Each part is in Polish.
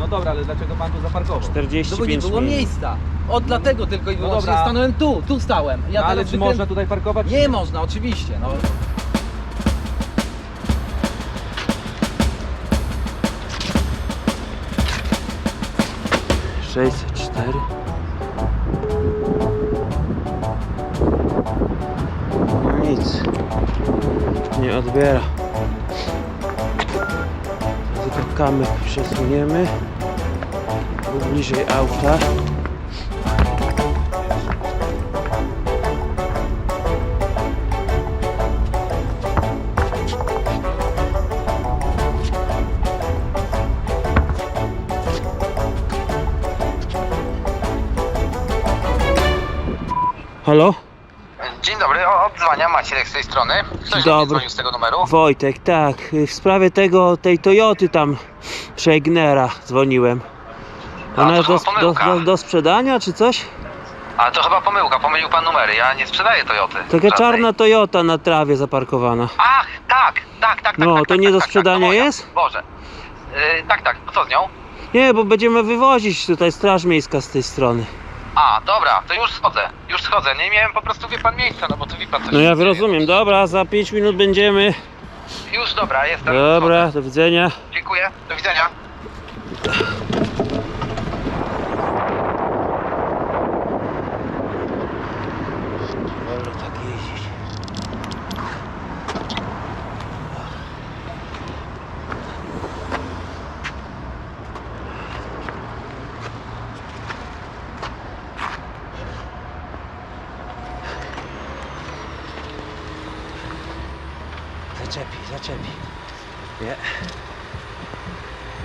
No dobra, ale dlaczego pan tu zaparkował? No bo nie 45 było minut. miejsca. Od dlatego tylko i No wyłącznie dobra. stanąłem tu, tu stałem. Ja No, ale teraz czy można tutaj parkować? Nie można, oczywiście. No. 604 No nic Nie odbiera kamyk przesuniemy Bliżej auta Halo? Dzień dobry, o- odzwania Maciek z tej strony. Ktoś do mnie Dobry. dzwonił z tego numeru? Wojtek, tak. W sprawie tego, tej Toyoty tam Scheignera dzwoniłem. A, Ona to jest do, chyba do, pomyłka. do, do sprzedania czy coś? Ale to chyba pomyłka, pomylił pan numery. Ja nie sprzedaję Toyoty. Taka żadnej. czarna Toyota na trawie zaparkowana. Ach, tak, tak, tak. No, tak, to tak, nie tak, do tak, sprzedania tak, to moja. jest? Boże. Yy, tak, tak, co z nią? Nie, bo będziemy wywozić tutaj straż miejska z tej strony. A, dobra, to już schodzę, już schodzę. Nie miałem po prostu, wie pan, miejsca, no bo tu wie pan coś No ja dzieje. rozumiem, dobra, za 5 minut będziemy. Już, dobra, jestem. Dobra, Schodzę. do widzenia. Dziękuję, do widzenia. Wolno tak jeździć. Zaczepi. Nie.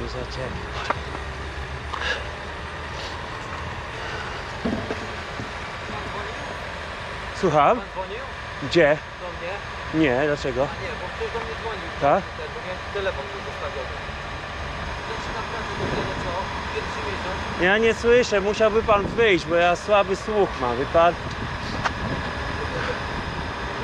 Nie zaczepi. Słucham? dzwonił Gdzie? do mnie? Nie, dlaczego? Nie, bo ktoś do mnie dzwonił. Tak? Ten, bo miałem telefon tu zostawiony. Zaczynam pracę dopiero co? Pierwszy miesiąc. Ja nie słyszę, musiałby pan wyjść, bo ja słaby słuch mam, wie pan?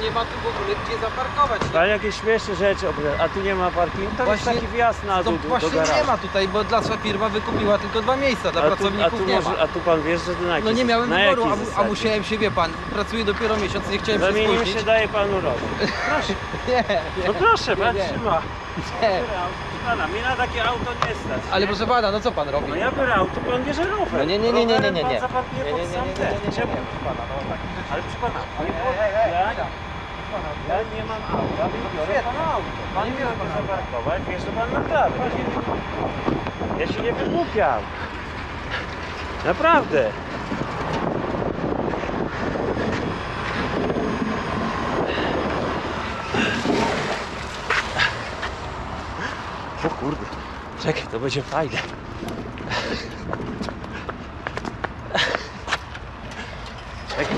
Nie ma tu w ogóle gdzie zaparkować. Pan jakieś śmieszne rzeczy a tu nie ma parkingu? To jest Właśnie- taki wjazd na To dół do, do właśnie garażu. nie ma tutaj, bo dla firma wykupiła tylko dwa miejsca, dla a, tu, a, pracowników tu nie może, ma. a tu pan wiesz, że to na No jakiej- nie miałem na wyboru, jakiej a, a zasadzie? musiałem się, wie pan, pracuję dopiero miesiąc, nie chciałem się Zamienimy spóźnić. się, daje panu rok. Proszę, Nie, nie, no proszę, pan nie. trzyma. nie. Pana, mnie na takie auto nie stać. Ale nie? proszę pana, no co pan robi? No ja biorę auto, pan bierze rower. No nie, nie, nie, nie, nie, nie, Rowerem nie. Pan zaparkuje Nie, pod nie, nie, sam nie, nie, ten. nie, nie, Czemu? nie, no tak. Ale przy pana, nie, Ej, ja, nie mam auta, więc biorę pana auto. Pan Nie bierze może zaparkować, wiesz, że pan naprawdę. Ja się nie wygłupiam. Naprawdę. O kurde. Czekaj, to będzie fajne. Czekaj.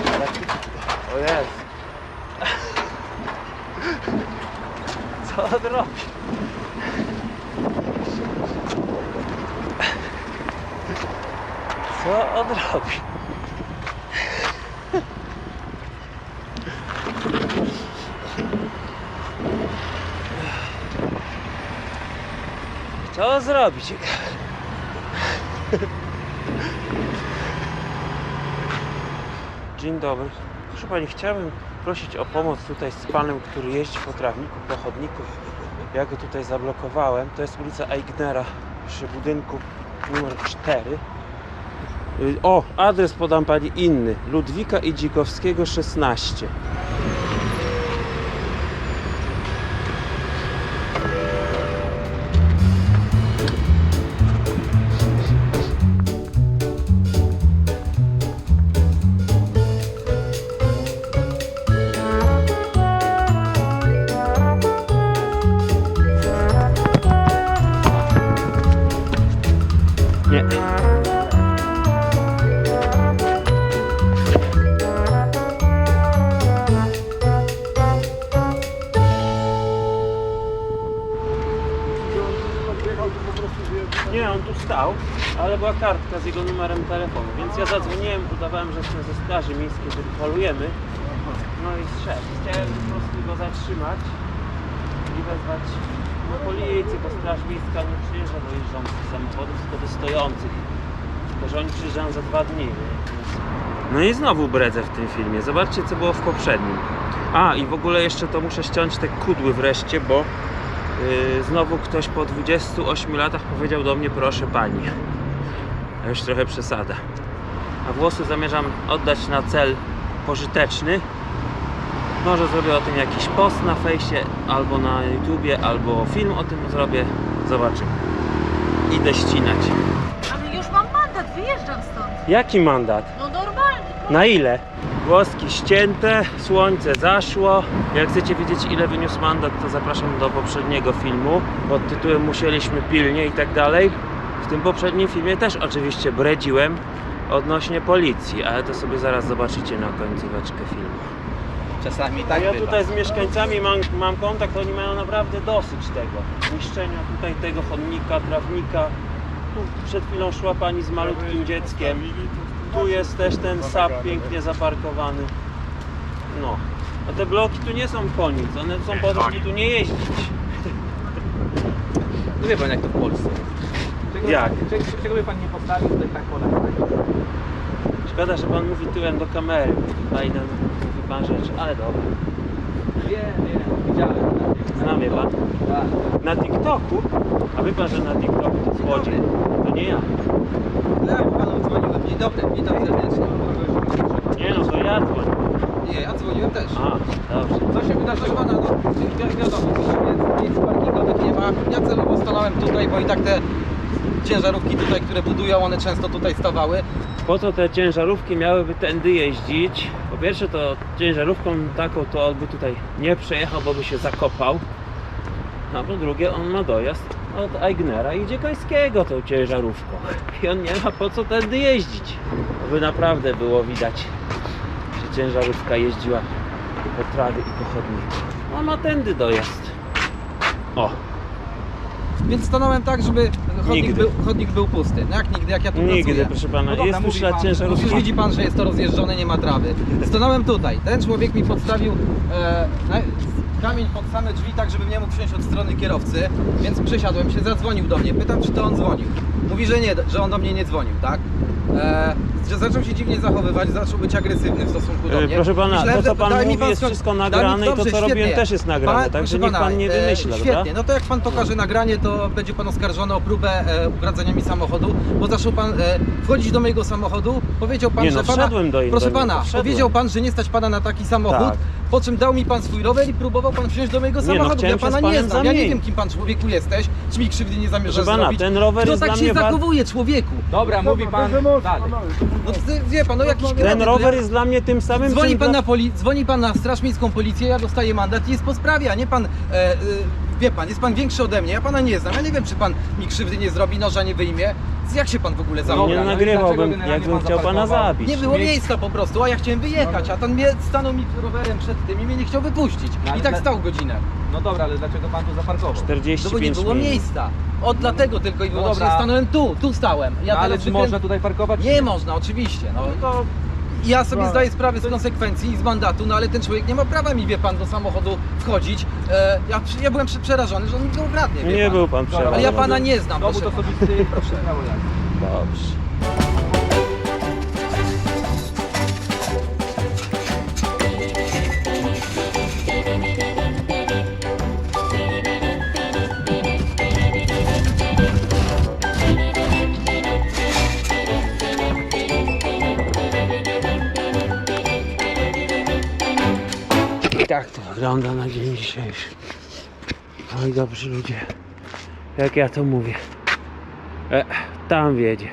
O jest. Co on robi? Co on robi? Co on zrobi? Dzień dobry. Proszę Pani, chciałbym prosić o pomoc tutaj z panem, który jeździ po trawniku, po chodniku. Ja go tutaj zablokowałem. To jest ulica Eignera przy budynku numer 4. Y, O, adres podam Pani inny. Ludwika i Dzikowskiego 16. Nie, on tu stał, ale była kartka z jego numerem telefonu, więc ja zadzwoniłem, udawałem, że jestem ze straży miejskiej, że polujemy. No i strzedł. Chciałem po prostu go zatrzymać i wezwać No policji, bo straż miejska nie przyjeżdża do jeżdżących samochodów, tylko do stojących. Tylko, że oni przyjeżdżają za dwa dni. Więc... No i znowu bredzę w tym filmie. Zobaczcie, co było w poprzednim. A, i w ogóle jeszcze to muszę ściąć te kudły wreszcie, bo znowu ktoś po 28 latach powiedział do mnie, proszę pani. A już trochę przesada. A włosy zamierzam oddać na cel pożyteczny. Może zrobię o tym jakiś post na fejsie, albo na YouTubie, albo film o tym zrobię. Zobaczymy. Idę ścinać. Ale już mam mandat, wyjeżdżam stąd. Jaki mandat? No normalnie. Na ile? Włoski ścięte, słońce zaszło. Jak chcecie wiedzieć ile wyniósł mandat, to zapraszam do poprzedniego filmu pod tytułem Musieliśmy pilnie i tak dalej. W tym poprzednim filmie też oczywiście bredziłem odnośnie policji, ale to sobie zaraz zobaczycie na końcóweczkę filmu. Czasami tak ja bywa. tutaj z mieszkańcami mam, mam kontakt, oni mają naprawdę dosyć tego. Niszczenia tutaj tego chodnika, trawnika. Tu przed chwilą szła pani z malutkim dzieckiem. Tu jest też ten sap pięknie zaparkowany. No. A te bloki tu nie są koniec, one są po to, żeby tu nie jeździć. No wie pan jak to w Polsce. Czego, Jak? Czego, czego by pan nie postawił, to i tak polega. Szkoda, że pan mówi tyłem do kamery. Fajne mówi pan rzeczy, ale dobra. Wiem, wiem, widziałem. Znam je pan. Tak. Na TikToku? A wie pan, że na TikToku to złodziej? To nie ja. Ja po panu dzwoniłem. Dzień dobry, witam serdecznie. Nie no, to ja dzwonię. Nie, ja dzwoniłem też. A, dobrze. Co się wydarzyło? Pana, no wi- wiadomo, miejsc- miejsc parkingowych nie ma. Ja celowo stanąłem tutaj, bo i tak te ciężarówki tutaj, które budują, one często tutaj stawały. Po co te ciężarówki miałyby tędy jeździć? Po pierwsze to ciężarówką taką to on by tutaj nie przejechał, bo by się zakopał. A po drugie on ma dojazd od Aignera i Dziekańskiego tą ciężarówką. I on nie ma po co tędy jeździć. To by naprawdę było widać, że ciężarówka jeździła po trawie i po chodniku. On ma tędy dojazd. O, Więc stanąłem tak, żeby chodnik, Nigdy. był, chodnik był pusty. No jak nigdy, jak ja tu nigdy pracuję. proszę pana, No dobra, jest ciężarówki. Przecież widzi pan, że jest to rozjeżdżone, nie ma trawy. Stanąłem tutaj. Ten człowiek mi podstawił e, kamień pod same drzwi, tak żebym nie mógł wsiąść od strony kierowcy, więc przesiadłem się, zadzwonił do mnie. Pytam, czy to on dzwonił. Mówi, że nie, że on do mnie nie dzwonił, tak? E, że zaczął się dziwnie zachowywać, zaczął być agresywny w stosunku do E, mnie. proszę pana, to, co pan mi mówi, jest skoń- wszystko nagrane i to, dobrze, co robiłem, też jest nagrane, Pan- także proszę niech pan nie wymyśla, e, dobra? Świetnie, no to jak pan pokaże nagranie, to będzie pan oskarżony o próbę e, ukradzenia mi samochodu, bo zaczął pan e, wchodzić do mojego samochodu, powiedział pan, Nie, że no, pana, wszedłem do- proszę do niego, pana, wszedłem. powiedział pan, że nie stać pana na taki samochód, Tak. Po czym dał mi pan swój rower i próbował pan wsiąść do mojego Nie, no, samochodu. chciałem ja się pana z nie panem znam, ja nie zamienić. wiem kim pan człowieku jesteś, czy mi krzywdy nie zamierzasz Proszę pana, zrobić. ten rower Kto jest tak dla się mnie zachowuje człowieku? Dobra, mówi pan dalej. No wie pan, no jakiś Ten kredyt, rower jest dla mnie tym samym, Dzwoni czym pan, dla... na poli- dzwoni pan na Straż Miejską Policję, ja dostaję mandat i jest po sprawie, a nie pan, e, e, wie pan, jest pan większy ode mnie, ja pana nie znam, ja nie wiem, czy pan mi krzywdy nie zrobi, noża nie wyjmie, jak się pan w ogóle No, zachowuje? nie no nagrywałbym, jakbym chciał pana zabić. Nie było Miejsc- miejsca po prostu, a ja chciałem wyjechać, a ten mnie stanął mi rowerem przed tym i mnie nie chciał wypuścić. No, I tak stał godzinę. No dobra, ale dlaczego pan tu zaparkował? 45 No bo nie było minut. miejsca. O dlatego tylko i No wyłącznie dobra. stanąłem tu, tu stałem. Ja No, ale teraz czy wykrę- można tutaj parkować? Nie można, oczywiście. No. To Ja sobie zdaję sprawę z konsekwencji i z mandatu, no ale ten człowiek nie ma prawa mi, wie pan, do samochodu wchodzić. E, ja, ja byłem przerażony, że on mi go ukradnie, wie Nie pan. był pan przerażony. Ale ja pana nie znam, proszę. osobisty, proszę. Dobrze. Tak to wygląda na dzień dzisiejszy. Oj, dobrzy ludzie. Jak ja to mówię. E, tam wiedzie.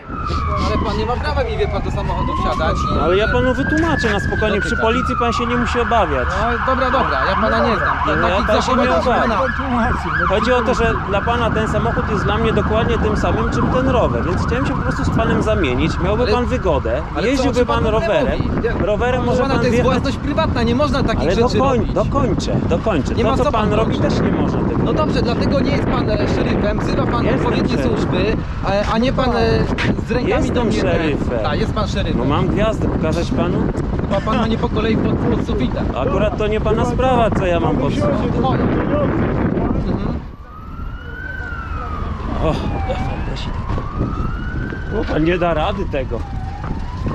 Ale pan nie ma prawa mi, wie pan, do samochodu wsiadać. I, Ale ja panu wytłumaczę na spokojnie. Przy policji pan się nie musi obawiać. No dobra, dobra, ja pana nie znam. No, ja pan się nie proszę obawia. pana. Chodzi o to, że dla pana ten samochód jest dla mnie dokładnie tym samym, czym ten rower. Więc chciałem się po prostu z panem zamienić. Miałby Ale- pan wygodę. Jeździłby pan pan rowerem. mówi? Rowerem może pan to jest wjechać. własność prywatna, nie można takich Ale rzeczy dokoń, robić. dokończę, dokończę. Nie to co co pan pan robi też nie można. No dobrze, dlatego nie jest pan e, szeryfem, wzywa pan Jestem odpowiednie szeryfem. służby, a, a nie pan e, z rękami Jestem do mnie. szeryfem. Tak, jest pan szeryfem. No mam gwiazdę, pokazać panu? Chyba pan ma nie po kolei pod, pod sufitem. Akurat to nie pana sprawa, co ja mam pod sobą. Moje. Mhm. O, pan nie da rady tego.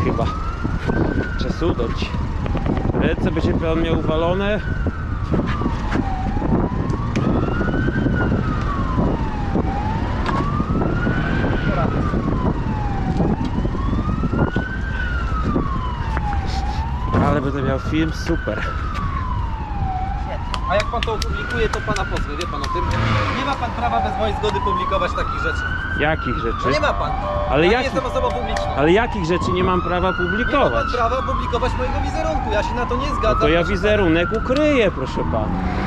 Chyba. Przesunąć. Ręce będzie pan miał uwalone. Ale będę miał film super. A jak pan to opublikuje, to pana pozwę, wie pan o tym? Nie ma pan prawa bez mojej zgody publikować takich rzeczy. Jakich rzeczy? No nie ma pan. Ale ja nie jestem osobą publiczną. Ale jakich rzeczy nie mam prawa Nie ma publikować? pan prawa publikować mojego wizerunku. Ja się na to nie zgadzam. No to ja wizerunek ukryję, proszę pana.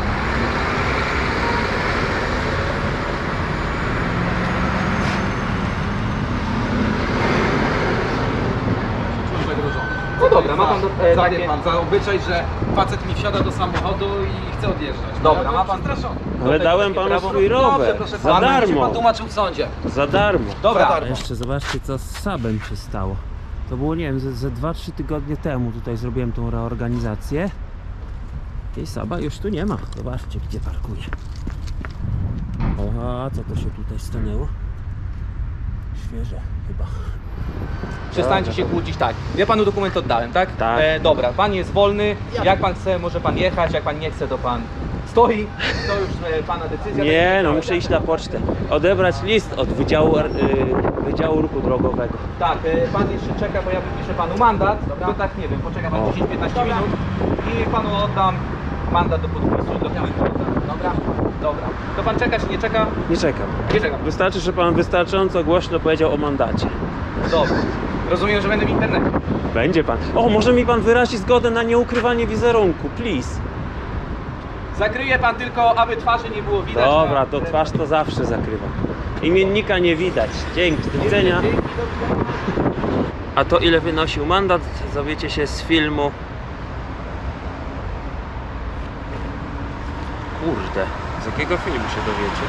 Dobra, ma pan za, e, za, takie- pan, za obyczaj, że facet mi wsiada do samochodu i chce odjeżdżać. Dobra, ma pan- przestraszony. Ale dałem panu prawo? swój rower. Za będzie pan darmo. tłumaczył w sądzie. Za darmo. Dobra. A jeszcze zobaczcie, co z Sabem się stało. To było, nie wiem, ze, ze 2-3 tygodnie temu tutaj zrobiłem tą reorganizację. I Saba już tu nie ma. Zobaczcie, gdzie parkuje. O, a co to się tutaj stanęło? Świeże chyba. Przestańcie się kłócić, tak. Ja panu dokument oddałem, tak? Tak. E, dobra, pan jest wolny. Jak pan chce, może pan jechać. Jak pan nie chce, to pan stoi. To już e, pana decyzja. Nie, Tak no jak muszę iść na pocztę. Odebrać list od Wydziału, y, Wydziału Ruchu Drogowego. Tak, e, pan jeszcze czeka, bo ja wypiszę panu mandat. To tak, nie wiem, poczeka pan O. 10-15 minut i panu oddam mandat do podpisu i dokumentu. Dobra? Dobra. To pan czeka czy nie czeka? Nie czekam. Nie czekam. Wystarczy, że pan wystarczająco głośno powiedział o mandacie. Dobra. Rozumiem, że będę w internecie. Będzie pan. O, może mi pan wyrazi zgodę na nieukrywanie wizerunku, please. Zakryje pan tylko, aby twarzy nie było widać. Dobra, to twarz to zawsze zakrywa. Imiennika nie widać. Dzięki, do widzenia. Dzięki, do widzenia. A to ile wynosił mandat, dowiecie się z filmu. Jakiego filmu się dowiecie?